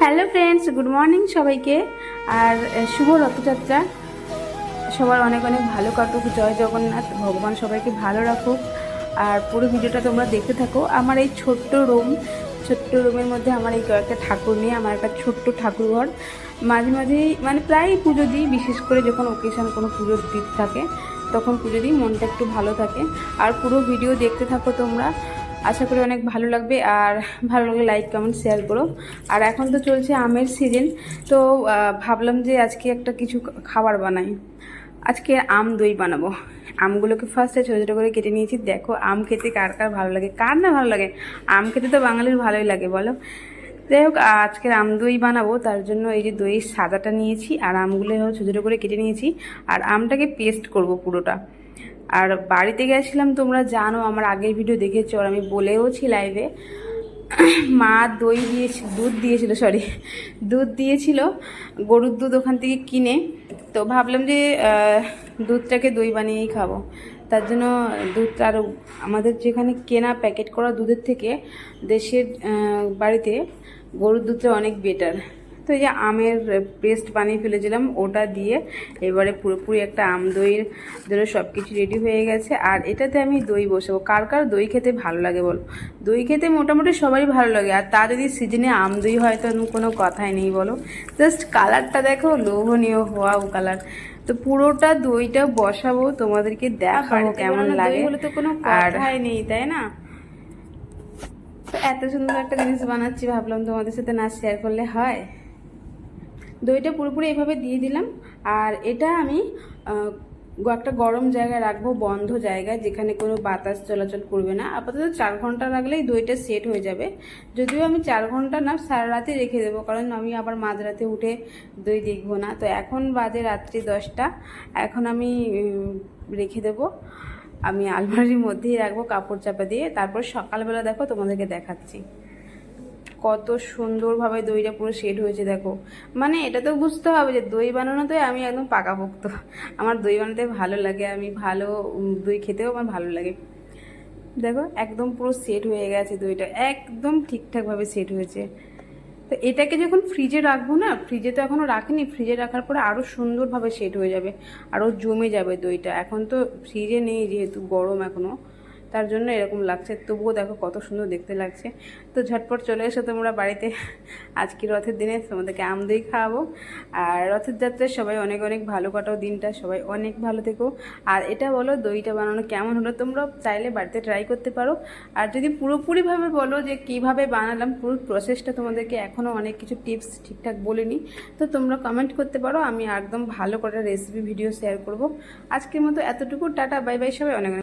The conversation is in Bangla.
হ্যালো ফ্রেন্ডস গুড মর্নিং সবাইকে। আর শুভ রথযাত্রা। সবার অনেক অনেক ভালো কাটুক, জয় জগন্নাথ, ভগবান সবাইকে ভালো রাখুক। আর পুরো ভিডিওটা তোমরা দেখতে থাকো। আমার এই ছোট্ট রুম ছোট্ট রুমের মধ্যে আমার এই কয়েকটা ঠাকুর নিয়ে, আমার একটা ছোট্ট ঠাকুর ঘর মাঝে মাঝেই মানে প্রায় পুজো দিই, বিশেষ করে যখন ওকেশন কোনো পুজোর দিক থাকে, তখন পুজো দিই, মনটা একটু ভালো থাকে। আর পুরো ভিডিও দেখতে থাকো তোমরা। আশা করি অনেক ভালো লাগবে আর ভালো লাগলে লাইক কমেন্ট শেয়ার করো। আর এখন তো চলছে আমের সিজন তো ভাবলাম যে আজকে একটা কিছু খাবার বানাই। আজকে আম দই বানাবো। আমগুলোকে ফার্স্টে ছোটো ছোটো করে কেটে নিয়েছি। দেখো আম খেতে কার কার ভালো লাগে, কার না ভালো লাগে? আম খেতে তো বাঙালির ভালোই লাগে, বলো। যাই হোক, আজকের আম দই বানাবো, তার জন্য এই যে দইয়ের সাদাটা নিয়েছি, আর আমগুলো ছোটো ছোটো করে কেটে নিয়েছি। আর আমটাকে পেস্ট করব পুরোটা। আর বাড়িতে গেছিলাম, তোমরা জানো, আমার আগের ভিডিও দেখেছ, আর আমি বলেওছি লাইভে মা দই দিয়েছিল দুধ দিয়েছিল সরি দুধ দিয়েছিল, গরুর দুধ ওখান থেকে কিনে। তো ভাবলাম যে দুধটাকে দই বানিয়েই খাব। তার জন্য দুধটা আরও আমাদের যেখানে কেনা প্যাকেট করা দুধের থেকে, দেশের বাড়িতে গরুর দুধটা অনেক বেটার তো এই যে আমের পেস্ট বানিয়ে ফেলেছিলাম ওটা দিয়ে এবারে পুরোপুরি একটা আম দইয়ের জন্য সব কিছু রেডি হয়ে গেছে। আর এটাতে আমি দই বসাবো। কার কার দই খেতে ভালো লাগে বলো? দই খেতে মোটামুটি সবারই ভালো লাগে। আর তা যদি সিজনে আম দই হয় তো কোনো কথাই নেই বলো। জাস্ট কালারটা দেখো লোভনীয় হওয়াও কালার তো পুরোটা দইটা বসাবো তোমাদেরকে দেখাবো কেমন লাগে। তো কোনো কথাই নেই তাই না? তো এত সুন্দর একটা জিনিস বানাচ্ছি ভাবলাম তোমাদের সাথে না শেয়ার করলে হয়। দইটা পুরোপুরি এভাবে দিয়ে দিলাম। আর এটা আমি একটা গরম জায়গায় রাখব, বন্ধ জায়গায়, যেখানে কোনো বাতাস চলাচল করবে না। আপাতত চার ঘণ্টা রাখলেই দইটা সেট হয়ে যাবে। যদিও আমি চার ঘণ্টা না, সারা রাতে রেখে দেবো, কারণ আমি আবার মাঝরাতে উঠে দই দেখব না। তো এখন বাজে রাত্রি দশটা। এখন আমি রেখে দেবো। আমি আলমারির মধ্যেই রাখব কাপড় চাপা দিয়ে। তারপর সকালবেলা দেখো তোমাদেরকে দেখাচ্ছি। কত সুন্দরভাবে দইটা পুরো সেট হয়েছে, দেখো। মানে এটা তো বুঝতে হবে যে দই বানানোতে আমি একদম পাকাপোক্ত। আমার দই বানাতে ভালো লাগে, আমি ভালো দই খেতেও আমার ভালো লাগে। দেখো, একদম পুরো সেট হয়ে গেছে দইটা, একদম ঠিকঠাকভাবে সেট হয়েছে। তো এটাকে যখন ফ্রিজে রাখব না ফ্রিজে তো এখনও রাখিনি ফ্রিজে রাখার পরে আরও সুন্দরভাবে সেট হয়ে যাবে আরও জমে যাবে দইটা। এখন তো ফ্রিজে নেই, যেহেতু গরম এখনও তার জন্য এরকম লাগছে। তবুও দেখো কত সুন্দর দেখতে লাগছে। তো ঝটপট চলে এসো তোমরা বাড়িতে। আজকে রথের দিনে তোমাদেরকে আম দই খাওয়াবো। আর রথের যাত্রায় সবাই অনেক অনেক ভালো কাটাও দিনটা। সবাই অনেক ভালো থেকো। আর এটা বলো, দইটা বানানো কেমন হলো? তোমরা চাইলে বাড়িতে ট্রাই করতে পারো। আর যদি পুরোপুরিভাবে বলো যে কীভাবে বানালাম, পুরো প্রসেসটা তোমাদেরকে এখনও অনেক কিছু টিপস ঠিকঠাক বলিনি, তো তোমরা কমেন্ট করতে পারো। আমি একদম ভালো করে রেসিপি ভিডিও শেয়ার করব। আজকের মতো এতটুকু। টাটা বাই বাই সবাই। অনেক অনেক